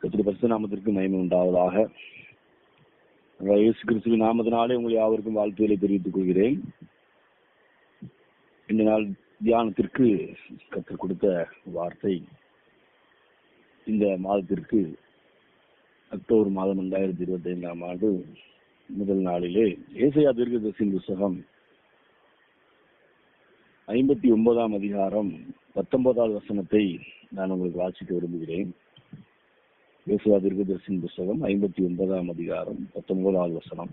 கத்திரி பரிசு நாமத்திற்கு மயமை உண்டாவதாக. இயேசு கிறிஸ்துவின் நாமத்தினாலே உங்களை யாவருக்கும் வாழ்த்துக்களை தெரிவித்துக் கொள்கிறேன். இந்த நாள் தியானத்திற்கு கற்றுக் கொடுத்த வார்த்தை இந்த மாதத்திற்கு அக்டோபர் மாதம் ரெண்டாயிரத்தி இருபத்தி ஐந்தாம் ஆண்டு முதல் நாளிலே ஏசையா தீர்க்கதரிசியின் புஸ்தகம் ஐம்பத்தி ஒன்பதாம் அதிகாரம் பத்தொன்பதாவது வசனத்தை நான் உங்களுக்கு வாசிக்க விரும்புகிறேன். யோசுவா தீர்க்கதரிசின் புஸ்தகம் ஐம்பத்தி ஒன்பதாம் அதிகாரம் பத்தொன்பதாவது வசனம்.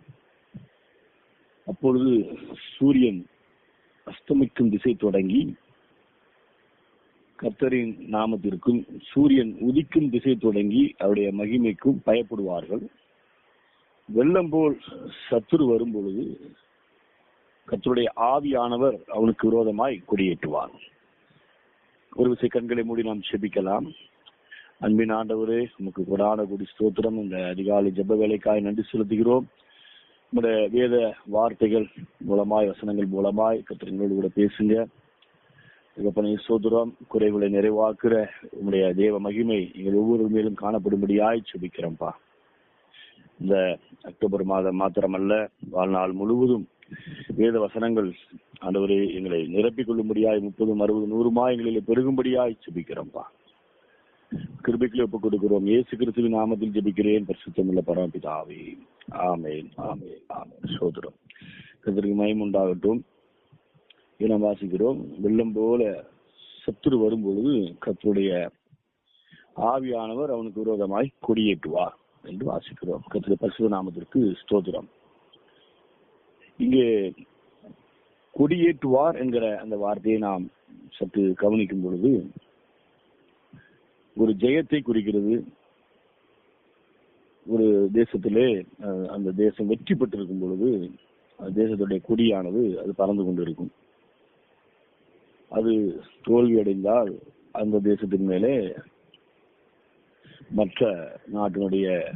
அப்பொழுது சூரியன் அஸ்தமிக்கும் திசை தொடங்கி கர்த்தரின் நாமத்திற்கும் சூரியன் உதிக்கும் திசை தொடங்கி அவருடைய மகிமைக்கும் பயப்படுவார்கள். வெள்ளம் போல் சத்துரு வரும் பொழுது கத்தருடைய ஆவியானவர் அவனுக்கு விரோதமாய் கொடியேற்றுவார். ஒரு விசை கண்களை மூடி நாம் செபிக்கலாம். அன்பின் ஆண்டவரே உமக்கு கொடான கொடி ஸ்தோத்திரம். இந்த அதிகாலை ஜெப வேலைக்காய் நன்றி செலுத்துகிறோம். உங்களுடைய வேத வார்த்தைகள் மூலமாய் வசனங்கள் மூலமாய் கத்திரங்களோடு கூட பேசுங்க. தகப்பனை சோதரம் குறைகளை நிறைவாக்குற உங்களுடைய தேவ மகிமை எங்கள் ஒவ்வொரு மேலும் காணப்படும்படியாய் சுபிக்கிறோம்ப்பா இந்த அக்டோபர் மாதம் மாத்திரமல்ல வாழ்நாள் முழுவதும் வேத வசனங்கள் ஆண்டவரே எங்களை நிரப்பிக் கொள்ளும்படியாய் முப்பதும் அறுபது நூறுமா எங்களில் பெருகும்படியாய் சுபிக்கிறோம்ப்பா கிருபிக்கு ஒப்புக் கொடுக்கிறோம். இயேசு கிறிஸ்துவின் நாமத்தில் ஜெபிக்கிறேன். பரிசுத்தமுள்ள பரமபிதாவே. ஆமேன். ஆமேன். ஆமேன். சோதரம் கத்திரிக்கு மயம் உண்டாகட்டும். என வாசிக்கிறோம். வெள்ளம் போல சத்துரு வரும்பொழுது கத்தருடைய ஆவியானவர் அவனுக்கு விரோதமாய் கொடியேற்றுவார் என்று வாசிக்கிறோம். கத்திர பரிசுத நாமத்திற்கு ஸ்தோத்திரம். இங்கே கொடியேற்றுவார் என்கிற அந்த வார்த்தையை நாம் சற்று கவனிக்கும் பொழுது ஒரு ஜெயத்தை குறிக்கிறது. ஒரு தேசத்திலே அந்த தேசம் வெற்றி பெற்றிருக்கும் பொழுது தேசத்துடைய கொடியானது அது பறந்து கொண்டிருக்கும். அது தோல்வி அடைந்தால் அந்த தேசத்தின் மேலே மற்ற நாட்டினுடைய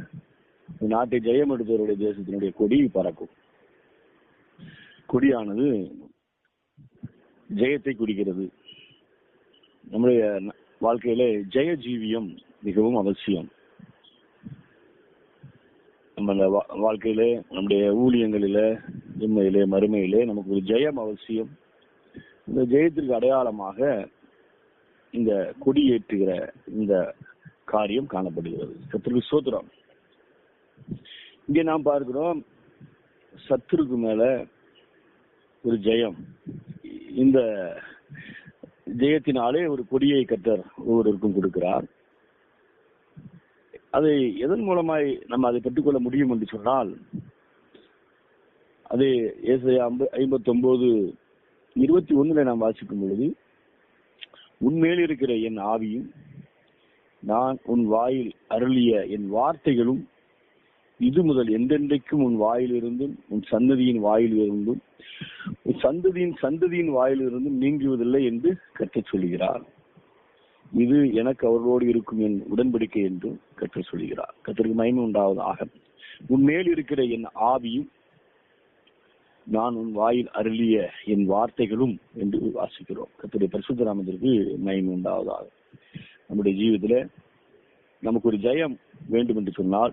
நாட்டை ஜெயம் எடுத்தவருடைய தேசத்தினுடைய கொடி பறக்கும். கொடியானது ஜெயத்தை குறிக்கிறது. நம்முடைய ந- வாழ்க்கையிலே ஜெய ஜீவியம் மிகவும் அவசியம். நம்ம அந்த வா- வாழ்க்கையிலே நம்முடைய ஊழியங்களிலே உண்மையிலே மறுமையிலே நமக்கு ஒரு ஜெயம் அவசியம். இந்த ஜெயத்திற்கு அடையாளமாக இந்த கொடியேற்றுகிற இந்த காரியம் காணப்படுகிறது. கத்திற்கு சோத்திரம். இங்கே நாம் பார்க்கிறோம் சத்துருக்கு மேல ஒரு ஜெயம். இந்த ஜெயத்தினாலே ஒரு கொடியை கத்தர் ஒவ்வொருவருக்கும் கொடுக்கிறார். அதை எதன் மூலமாய் நம்ம அதை பெற்றுக்கொள்ள முடியும் என்று சொன்னால் அது ஏசாயா ஐம்பத்தி ஒன்பது இருபத்தி ஒண்ணுல நாம் வாசிக்கும் பொழுது உன்மேல் இருக்கிற என் ஆவியும் நான் உன் வாயில் அருளிய என் வார்த்தைகளும் இது முதல் எந்தெந்தைக்கும் உன் வாயிலிருந்தும் உன் சந்ததியின் வாயிலிருந்தும் உன் சந்ததியின் சந்ததியின் வாயிலிருந்தும் நீங்குவதில்லை என்று கற்றுச் சொல்கிறார். இது எனக்கு அவர்களோடு இருக்கும் என் உடன்படிக்கை என்று கற்றுச் சொல்கிறார். கத்திற்கு மயமே உண்டாவதாக. உன்மேல் இருக்கிற என் ஆவியும் நான் உன் வாயில் அருளிய என் வார்த்தைகளும் என்று வாசிக்கிறோம். கத்துடைய பரிசுத்த நாமத்திற்கு மயம் உண்டாவதாக. நம்முடைய ஜீவிதத்துல நமக்கு ஒரு ஜெயம் வேண்டும் என்று சொன்னால்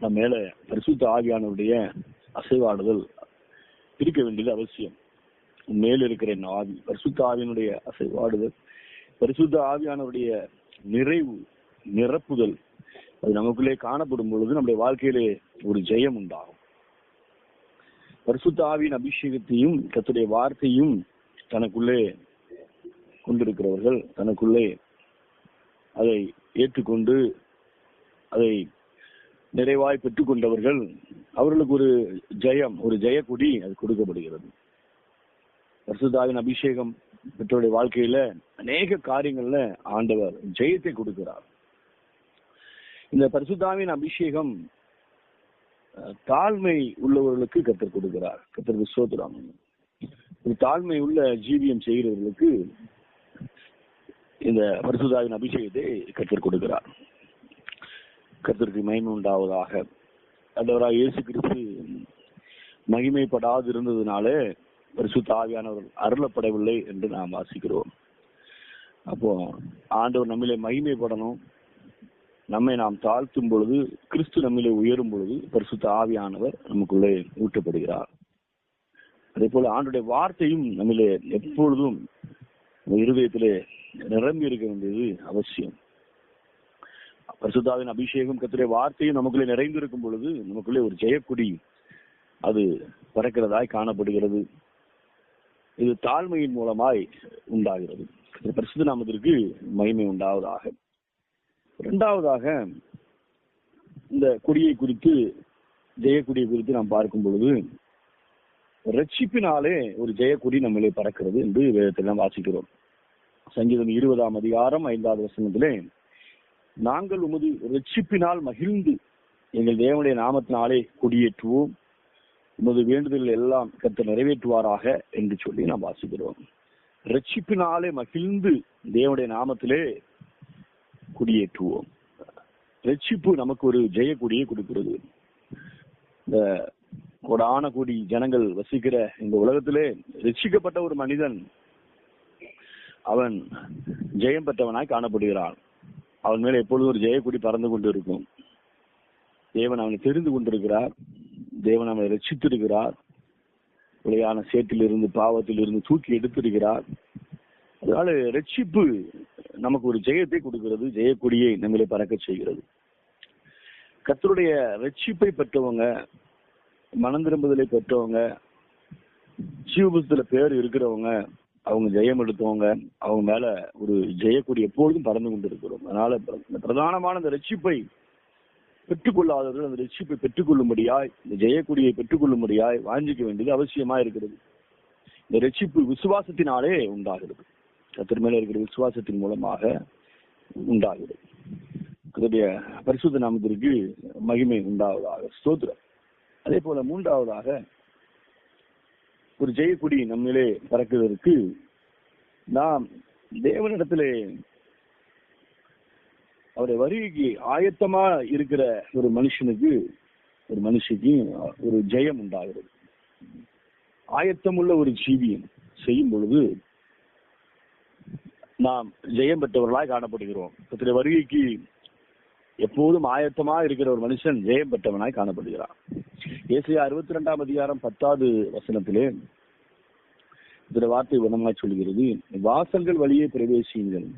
நம்ம மேல பரிசுத்த ஆவியானவருடைய அசைவாடுதல் இருக்க வேண்டியது அவசியம். உன் மேல் இருக்கிற என் ஆவி பரிசுத்த ஆவியனுடைய அசைவாடுதல் பரிசுத்த ஆவியானவருடைய நிறைவு நிரப்புதல் அது நமக்குள்ளே காணப்படும் பொழுது நம்முடைய வாழ்க்கையிலே ஒரு ஜெயம் உண்டாகும். பரிசுத்த ஆவியின் அபிஷேகத்தையும் கத்துடைய வார்த்தையும் தனக்குள்ளே கொண்டிருக்கிறவர்கள் தனக்குள்ளே அதை ஏற்றுக்கொண்டு அதை நிறைவாய் பெற்றுக்கொண்டவர்கள் அவர்களுக்கு ஒரு ஜெயம் ஒரு ஜெயக்குடி அது கொடுக்கப்படுகிறது. பரிசுத்தாவின் அபிஷேகம் பெற்றோருடைய வாழ்க்கையில அநேக காரியங்கள்ல ஆண்டவர் ஜெயத்தை கொடுக்கிறார். இந்த பரிசுத்தாவின் அபிஷேகம் அஹ், தாழ்மை உள்ளவர்களுக்கு கத்தர் கொடுக்கிறார். கத்தர் விஸ்வத்துராம் ஒரு தாழ்மை உள்ள ஜீவியம் செய்கிறவர்களுக்கு இந்த பரிசுதாவின் அபிஷேகத்தை கத்தர் கொடுக்கிறார். கத்திற்கு மகிமை உண்டாவதாக ஆண்டவராக இயேசு கிறிஸ்து மகிமைப்படாது இருந்ததுனாலே பரிசுத்த ஆவியானவர் அருளப்படவில்லை என்று நாம் வாசிக்கிறோம் அப்போ ஆண்டவர் நம்மிலே மகிமைப்படணும். நம்மை நாம் தாழ்த்தும் பொழுது கிறிஸ்து நம்மிலே உயரும் பொழுது பரிசுத்த ஆவியானவர் நமக்குள்ளே ஊட்டப்படுகிறார். அதே போல ஆண்டுடைய வார்த்தையும் நம்மிலே எப்பொழுதும் இருதயத்திலே நிரம்பி இருக்க வேண்டியது அவசியம். பரிசுத்தாவின் அபிஷேகம் கத்துடைய வார்த்தையும் நமக்குள்ளே நிறைந்திருக்கும் பொழுது நமக்குள்ளே ஒரு ஜெயக்குடி அது பறக்கிறதாய் காணப்படுகிறது. இது தாழ்மையின் மூலமாய் உண்டாகிறது. பரிசுத்த நாமத்திற்கு மகிமை உண்டாவதாக. இரண்டாவதாக இந்த கொடியை குறித்து ஜெயக்குடியை குறித்து நாம் பார்க்கும் பொழுது ரட்சிப்பினாலே ஒரு ஜெயக்குடி நம்மளே பறக்கிறது என்று வேதத்தில் நாம் வாசிக்கிறோம். சங்கீதம் இருபதாம் அதிகாரம் ஐந்தாவது வசனத்திலே நாங்கள் உமது ரட்சிப்பினால் மகிழ்ந்து எங்கள் தேவனுடைய நாமத்தினாலே கொடியேற்றுவோம். உமது வேண்டுதல் எல்லாம் கத்த நிறைவேற்றுவாராக என்று சொல்லி நாம் வாசிக்கிறோம். ரட்சிப்பினாலே மகிழ்ந்து தேவனுடைய நாமத்திலே குடியேற்றுவோம். ரட்சிப்பு நமக்கு ஒரு ஜெய கொடுக்கிறது. இந்த கொடான கொடி ஜனங்கள் வசிக்கிற இந்த உலகத்திலே ரட்சிக்கப்பட்ட ஒரு மனிதன் அவன் ஜெயம் பெற்றவனாய் காணப்படுகிறான். அவன் மேல எப்பொழுதும் ஒரு ஜெயக்குடி பறந்து கொண்டு இருக்கும் தேவன் அவனை தெரிந்து கொண்டிருக்கிறார். தேவன் அவனை ரட்சித்திருக்கிறார். உலையான சேற்றிலிருந்து பாவத்திலிருந்து பாவத்தில் இருந்து தூக்கி எடுத்திருக்கிறார். அதனால ரட்சிப்பு நமக்கு ஒரு ஜெயத்தை கொடுக்கிறது. ஜெயக்கொடியை நம்மளை பறக்க செய்கிறது. கத்தருடைய ரட்சிப்பை பெற்றவங்க மனம் திரும்புதலை பெற்றவங்க ஜீவபுத்தல பேர் இருக்கிறவங்க அவங்க ஜெயம் எடுத்தவங்க அவங்க மேல ஒரு ஜெயக்கூடிய எப்பொழுதும் பறந்து கொண்டு இருக்கிறோம் அதனால பிரதானமான இந்த ரட்சிப்பை பெற்றுக்கொள்ளாதவர்கள் அந்த ரட்சிப்பை பெற்றுக்கொள்ளும்படியாய் இந்த ஜெயக்குடியை பெற்றுக்கொள்ளும்படியாய் வாஞ்சிக்க வேண்டியது அவசியமா இருக்கிறது. இந்த ரட்சிப்பு விசுவாசத்தினாலே உண்டாகிறது. கத்திர மேல இருக்கிற விசுவாசத்தின் மூலமாக உண்டாகிறது. அதனுடைய பரிசுத்த நாமத்திற்கு மகிமை உண்டாவதாக. ஸ்தோத்திரம். அதே போல மூன்றாவதாக ஒரு ஜெயக்குடி நம்மிலே பறக்குவதற்கு நாம் தேவனிடத்திலே அவருடைய வருகைக்கு ஆயத்தமா இருக்கிற ஒரு மனுஷனுக்கு ஒரு மனுஷிக்கு ஒரு ஜெயம் உண்டாகிறது. ஆயத்தமுள்ள ஒரு ஜீவியம் செய்யும் பொழுது நாம் ஜெயம் பெற்றவர்களாய் காணப்படுகிறோம். வருகைக்கு எப்போதும் ஆயத்தமா இருக்கிற ஒரு மனுஷன் ஜெயம் பெற்றவனாய் காணப்படுகிறான். ஏசியா அறுபத்தி ரெண்டாம் அதிகாரம் பத்தாவது வசனத்திலே இந்த வார்த்தை வனமாய் சொல்கிறது வாசல்கள் வழியை பிரவேசியுங்கள்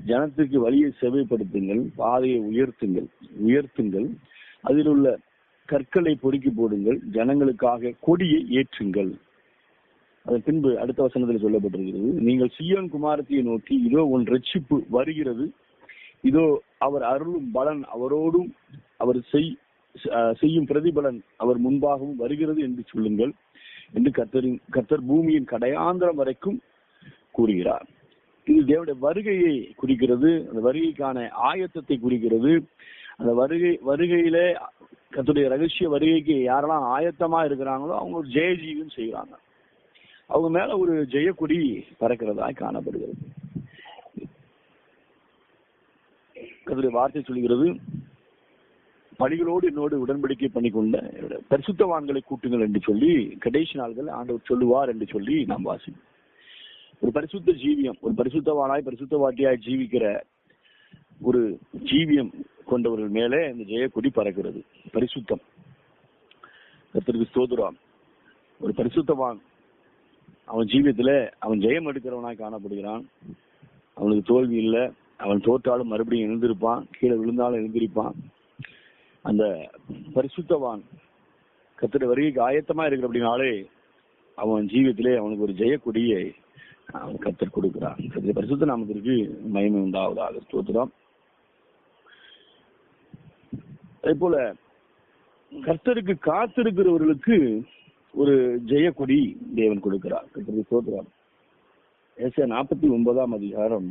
ஜனத்திற்கு வழியை செவைப்படுத்துங்கள் பாதையை உயர்த்துங்கள் உயர்த்துங்கள் அதில் உள்ள கற்களை பொறுக்கி போடுங்கள் ஜனங்களுக்காக கொடியை ஏற்றுங்கள். அதன் பின்பு அடுத்த வசனத்தில் சொல்லப்பட்டிருக்கிறது நீங்கள் சியோன் குமாரத்தையை நோக்கி இதோ உன் ரட்சிப்பு வருகிறது இதோ அவர் அருளும் பலன் அவரோடும் அவர் செய் செய்யும் பிரதிபலன் அவர் முன்பாகவும் வருகிறது என்று சொல்லுங்கள் என்று கத்தரின் கத்தர் பூமியின் கடையாந்திரம் வரைக்கும் கூறுகிறார். இது தேவனுடைய வருகையை குறிக்கிறது அந்த வருகைக்கான ஆயத்தத்தை குறிக்கிறது. அந்த வருகை வருகையில கத்துடைய ரகசிய வருகைக்கு யாரெல்லாம் ஆயத்தமா இருக்கிறாங்களோ அவங்க ஒரு ஜெயஜீவன் செய்கிறாங்க. அவங்க மேல ஒரு ஜெயக்குடி பறக்கிறதா காணப்படுகிறது. கத்துடைய வார்த்தை சொல்கிறது பணிகளோடு என்னோடு உடன்படிக்கை பண்ணி கொண்ட பரிசுத்தவான்களை கூட்டுங்கள் என்று சொல்லி கடைசி நாள்கள் ஆண்டவர் சொல்லுவார் என்று சொல்லி நாம் வாசிக்கும் ஒரு பரிசுத்த ஜீவியம் ஒரு பரிசுத்தவானாய் பரிசுத்தவாட்டியாய் ஜீவிக்கிற ஒரு ஜீவியம் கொண்டவர்கள் மேலே இந்த ஜெயக்கொடி பறக்கிறது. பரிசுத்தம். கத்திற்கு ஸ்தோதுராம் ஒரு பரிசுத்தவான் அவன் ஜீவியத்துல அவன் ஜெயம் எடுக்கிறவனாய் காணப்படுகிறான். அவனுக்கு தோல்வி இல்லை. அவன் தோற்றாலும் மறுபடியும் எழுந்திருப்பான் கீழே விழுந்தாலும் எழுந்திருப்பான். அந்த பரிசுத்தவான் கத்திர வருகைக்கு ஆயத்தமா இருக்கிற அப்படின்னாலே அவன் ஜீவியத்திலே அவனுக்கு ஒரு ஜெயக்கொடியை அவன் கத்தர் கொடுக்கிறான். கத்திர பரிசுத்த நாமத்திற்கு மயமை உண்டாவதாக தோத்துறோம் அதே போல கர்த்தருக்கு காத்திருக்கிறவர்களுக்கு ஒரு ஜெயக்கொடி தேவன் கொடுக்கிறார். கர்த்தருக்கு தோத்துறான் ஏசியா நாற்பத்தி ஒன்பதாம் அதிகாரம்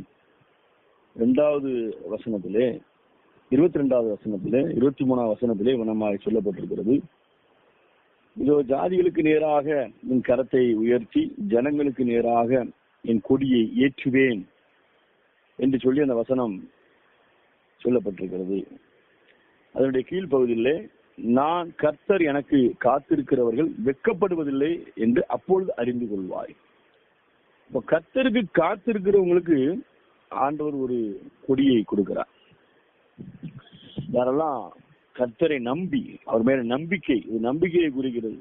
ரெண்டாவது வசனத்திலே இருபத்தி ரெண்டாவது வசனத்திலே இருபத்தி மூணாவது வசனத்திலே வனமாக சொல்லப்பட்டிருக்கிறது. இதோ ஜாதிகளுக்கு நேராக என் கரத்தை உயர்த்தி ஜனங்களுக்கு நேராக என் கொடியை ஏற்றுவேன் என்று சொல்லி அந்த வசனம் சொல்லப்பட்டிருக்கிறது. அதனுடைய கீழ்ப்பகுதியிலே நான் கர்த்தர் எனக்கு காத்திருக்கிறவர்கள் வெட்கப்படுவதில்லை என்று அப்பொழுது அறிந்து கொள்வாய். இப்போ கர்த்தருக்கு காத்திருக்கிறவங்களுக்கு ஆண்டவர் ஒரு கொடியை கொடுக்கிறார். யாரெல்லாம் கர்த்தரை நம்பி அவர் மேல நம்பிக்கை இது நம்பிக்கையை குறிக்கிறது.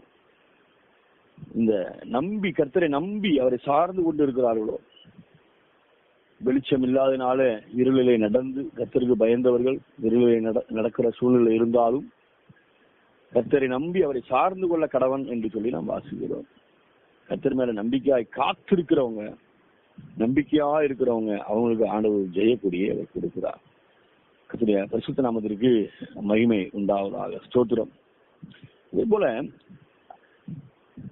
இந்த நம்பி கர்த்தரை நம்பி அவரை சார்ந்து கொண்டு இருக்கிறார்களோ வெளிச்சம் இல்லாதனால இருளிலே நடந்து கர்த்தருக்கு பயந்தவர்கள் இருளிலே நட நடக்கிற சூழ்நிலை இருந்தாலும் கர்த்தரை நம்பி அவரை சார்ந்து கொள்ள கடவன் என்று சொல்லி நாம் வாசிக்கிறோம். கர்த்தர் மேல நம்பிக்கையாய் காத்திருக்கிறவங்க நம்பிக்கையா இருக்கிறவங்க அவங்களுக்கு ஆண்டவர் ஜெயக்கூடிய அவர் கொடுக்கிறார். கத்துடைய பரிசுத்த நாமத்திற்கு மகிமை உண்டாவதாக. ஸ்தோத்திரம். இதே போல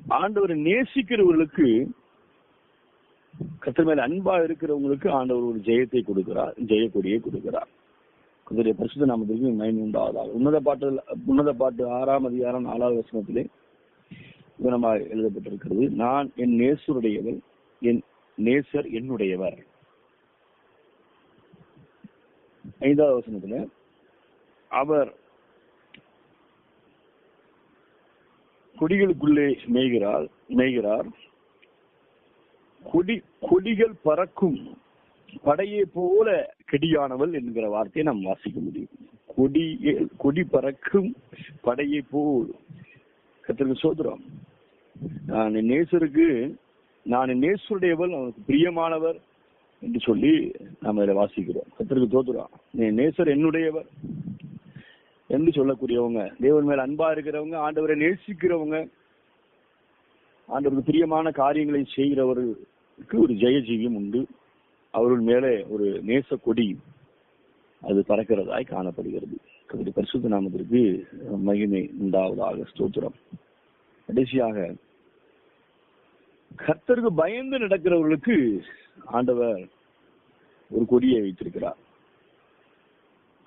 ஆண்டவரை நேசிக்கிறவர்களுக்கு கத்திர மேல அன்பா இருக்கிறவங்களுக்கு ஆண்டவர் ஒரு ஜெயத்தை கொடுக்கிறார் ஜெயக்கொடியை கொடுக்கிறார். கர்த்தருடைய பரிசுத்த நாமத்திற்கு மகிமை உண்டாவதாக. உன்னத பாட்டு உன்னத பாட்டு ஆறாம் அதிகாரம் நாலாவது வசனத்திலே குணமாக எழுதப்பட்டிருக்கிறது. நான் என் நேசருடையவள் என் நேசர் என்னுடையவர். ஐந்தாவது வசனத்துல அவர் கொடிகளுக்குள்ளே மேய்கிறார் மேய்கிறார். கொடி கொடிகள் பறக்கும் படையை போல கெடியானவள் என்கிற வார்த்தையை நாம் வாசிக்க முடியும். கொடி கொடி பறக்கும் படையை போல். கத்திரிக்க சோதரம். நான் நேசருக்கு நான் நேசுடையவள் அவனுக்கு பிரியமானவர் என்று சொல்லி நாம் இதை வாசிக்கிறோம். கத்திரிக்கு தோத்துறோம். நீ நேசர் என்னுடையவர் என்று சொல்லக்கூடியவங்க தேவன் மேல் அன்பா இருக்கிறவங்க ஆண்டவரை நேசிக்கிறவங்க ஆண்டவருக்கு பிரியமான காரியங்களை செய்கிறவர்களுக்கு ஒரு ஜெயஜீவியம் உண்டு. அவர்கள் மேலே ஒரு நேச கொடி அது பறக்கிறதாய் காணப்படுகிறது. கவிதை பரிசுத்த நாமத்திற்கு மகிமை உண்டாவதாக ஸ்தோத்திரம். கடைசியாக கர்த்தருக்கு பயந்து நடக்கிறவர்களுக்கு ஆண்டவர் ஒரு கொடியை வைத்திருக்கிறார்.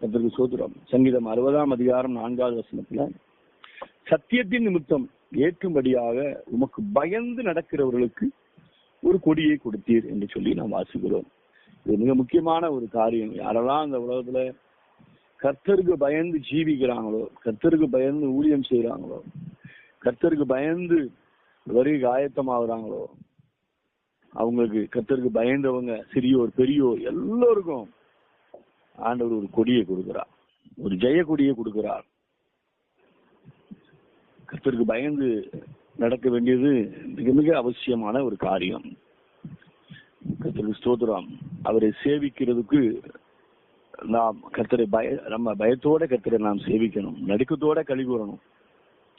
கர்த்தருக்கு சோதரம் சங்கீதம் அறுபதாம் அதிகாரம் நான்காவது வசனத்துல சத்தியத்தின் நிமித்தம் ஏற்றும்படியாக உமக்கு பயந்து நடக்கிறவர்களுக்கு ஒரு கொடியை கொடுத்தீர் என்று சொல்லி நாம் வாசிக்கிறோம். இது மிக முக்கியமான ஒரு காரியம். யாரெல்லாம் அந்த உலகத்துல கர்த்தருக்கு பயந்து ஜீவிக்கிறாங்களோ கர்த்தருக்கு பயந்து ஊழியம் செய்யறாங்களோ கர்த்தருக்கு பயந்து வருகை ஆயத்தமாகறாங்களோ அவங்களுக்கு கர்த்தருக்கு பயந்தவங்க சிறியோர் பெரியோர் எல்லோருக்கும் ஆண்டவர் ஒரு கொடியை கொடுக்கிறார். ஒரு ஜெய கொடியை கொடுக்கிறார். கர்த்தருக்கு பயந்து நடக்க வேண்டியது மிக மிக அவசியமான ஒரு காரியம். கர்த்தருக்கு ஸ்தோத்திரம். அவரை சேவிக்கிறதுக்கு நாம் கர்த்தரை பய நம்ம பயத்தோட கர்த்தரை நாம் சேவிக்கணும். நடுக்கத்தோட கழிவு வரணும்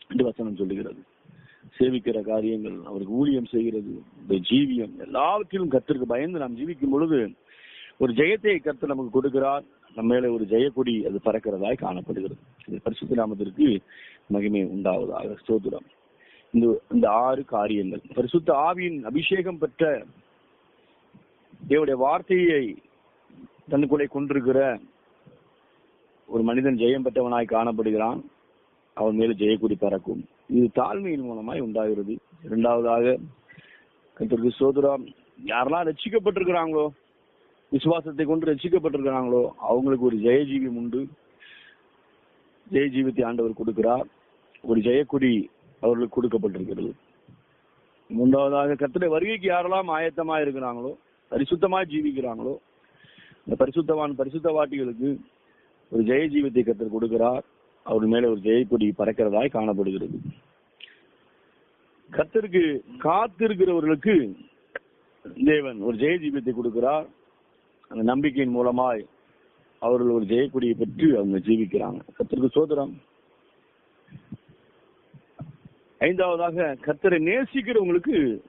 என்று வசனம் சொல்லுகிறது. சேவிக்கிற காரியங்கள் அவருக்கு ஊழியம் செய்கிறது இந்த ஜீவியம் எல்லாவற்றிலும் கத்திற்கு பயந்து நாம் ஜீவிக்கும் பொழுது ஒரு ஜெயத்தை கர்த்தர் நமக்கு கொடுக்கிறார். நம்ம மேல ஒரு ஜெயக்கொடி அது பறக்கிறதாய் காணப்படுகிறது. இது பரிசுத்த நாமத்திற்கு மகிமை உண்டாவதாக சோதுரம் இந்த இந்த ஆறு காரியங்கள். பரிசுத்த ஆவியின் அபிஷேகம் பெற்ற தேவடைய வார்த்தையை தன்னுக்குள்ளே கொண்டிருக்கிற ஒரு மனிதன் ஜெயம் பெற்றவனாய் காணப்படுகிறான். அவன் மேலே ஜெயக்குடி பறக்கும். இது தாழ்மையின் மூலமாய் உண்டாகிறது. இரண்டாவதாக கத்திற்கு சோதரம் யாரெல்லாம் ரட்சிக்கப்பட்டிருக்கிறாங்களோ விசுவாசத்தை கொண்டு ரட்சிக்கப்பட்டிருக்கிறாங்களோ அவங்களுக்கு ஒரு ஜெயஜீவியம் உண்டு. ஜெயஜீவித்தை ஆண்டவர் கொடுக்கிறார். ஒரு ஜெயக்குடி அவர்களுக்கு கொடுக்கப்பட்டிருக்கிறது. மூன்றாவதாக கத்திர வருகைக்கு யாரெல்லாம் ஆயத்தமா இருக்கிறாங்களோ பரிசுத்தமா ஜீவிக்கிறாங்களோ இந்த பரிசுத்தவான் பரிசுத்த வாட்டிகளுக்கு ஒரு ஜெய ஜீவத்தை கத்தர் கொடுக்கிறார். அவர் மேல ஒரு ஜெயக்கொடி பறக்கிறதாய் காணப்படுகிறது. கத்தருக்கு காத்திருக்கிறவர்களுக்கு தேவன் ஒரு ஜெயஜீபத்தை கொடுக்கிறார். அந்த நம்பிக்கையின் மூலமாய் அவர்கள் ஒரு ஜெயக்குடியை பெற்று அவங்க ஜீவிக்கிறாங்க. கத்தருக்கு சோதரம் ஐந்தாவதாக கத்தரை நேசிக்கிறவங்களுக்கு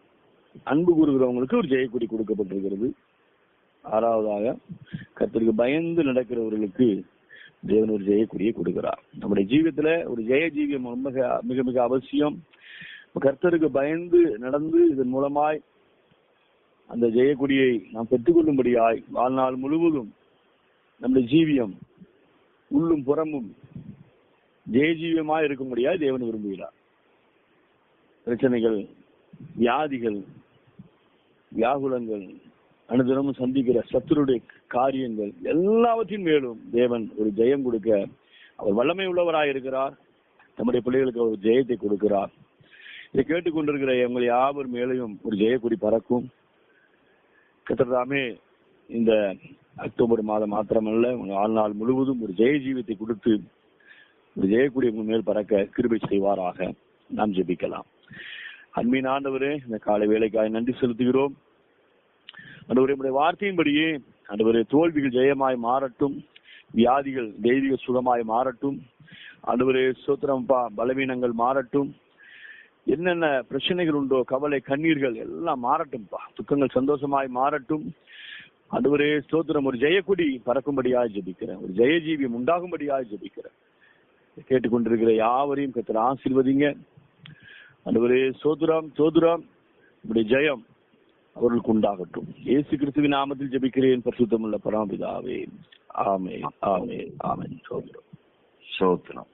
அன்பு கூறுகிறவங்களுக்கு ஒரு ஜெயக்குடி கொடுக்கப்பட்டிருக்கிறது. ஆறாவதாக கத்தருக்கு பயந்து நடக்கிறவர்களுக்கு தேவன் ஒரு ஜெயக்குறியை கொடுக்கிறார். நம்முடைய ஜீவியத்துல ஒரு ஜெய ஜீவியம் மிக மிக மிக அவசியம். கர்த்தருக்கு பயந்து நடந்து இதன் மூலமாய் அந்த ஜெயக்குடியை நாம் பெற்றுக்கொள்ளும்படியாய் வாழ்நாள் முழுவதும் நம்முடைய ஜீவியம் உள்ளும் புறமும் ஜெயஜீவியமாய் இருக்கும்படியாய் தேவன் விரும்புகிறார். பிரச்சனைகள் வியாதிகள் வியாகுலங்கள் அனுதினமும் சந்திக்கிற சத்துருடைய காரியங்கள் எல்லாவற்றின் மேலும் தேவன் ஒரு ஜெயம் கொடுக்க அவர் வல்லமை உள்ளவராக இருக்கிறார். நம்முடைய பிள்ளைகளுக்கு அவர் ஜெயத்தை கொடுக்கிறார். இதை கேட்டுக்கொண்டிருக்கிற எங்கள் யாவர் மேலையும் ஒரு ஜெயக்குடி பறக்கும். கிட்டத்தாமே இந்த அக்டோபர் மாதம் மாத்திரமல்ல உங்க நாள் முழுவதும் ஒரு ஜெய ஜீவித்தை கொடுத்து ஒரு ஜெயக்குடி உங்கள் மேல் பறக்க கிருபை செய்வாராக. நாம் ஜெபிக்கலாம். அன்பின் ஆண்டவரே இந்த காலை வேலைக்காய் நன்றி செலுத்துகிறோம். ஆண்டவரே உடைய வார்த்தையின்படியே அன்றுவரே தோல்விகள் ஜெயமாய் மாறட்டும் வியாதிகள் தெய்வீக சுகமாய் மாறட்டும் அன்றுவரே சோத்திரம்பா பலவீனங்கள் மாறட்டும். என்னென்ன பிரச்சனைகள் உண்டோ கவலை கண்ணீர்கள் எல்லாம் மாறட்டும்ப்பா துக்கங்கள் சந்தோஷமாய் மாறட்டும். ஆண்டவரே ஸ்தோத்திரம் ஒரு ஜெயக்குடி பறக்கும்படியாய் ஜெபிக்கிறேன். ஒரு ஜெயஜீவியம் உண்டாகும்படியாய் ஜெபிக்கிறேன். கேட்டுக்கொண்டிருக்கிற யாவரையும் கத்திர ஆசீர்வதிங்க. ஆண்டவரே சோதுராம் சோதுராம் இப்படி ஜெயம் அவர்களுக்கு உண்டாகட்டும் இயேசு கிறிஸ்துவின் நாமத்தில் ஜெபிக்கிறேன் பரிசுத்தமுள்ள பரமபிதாவே. ஆமே ஆமே ஆமே சோதனம் சோதனம்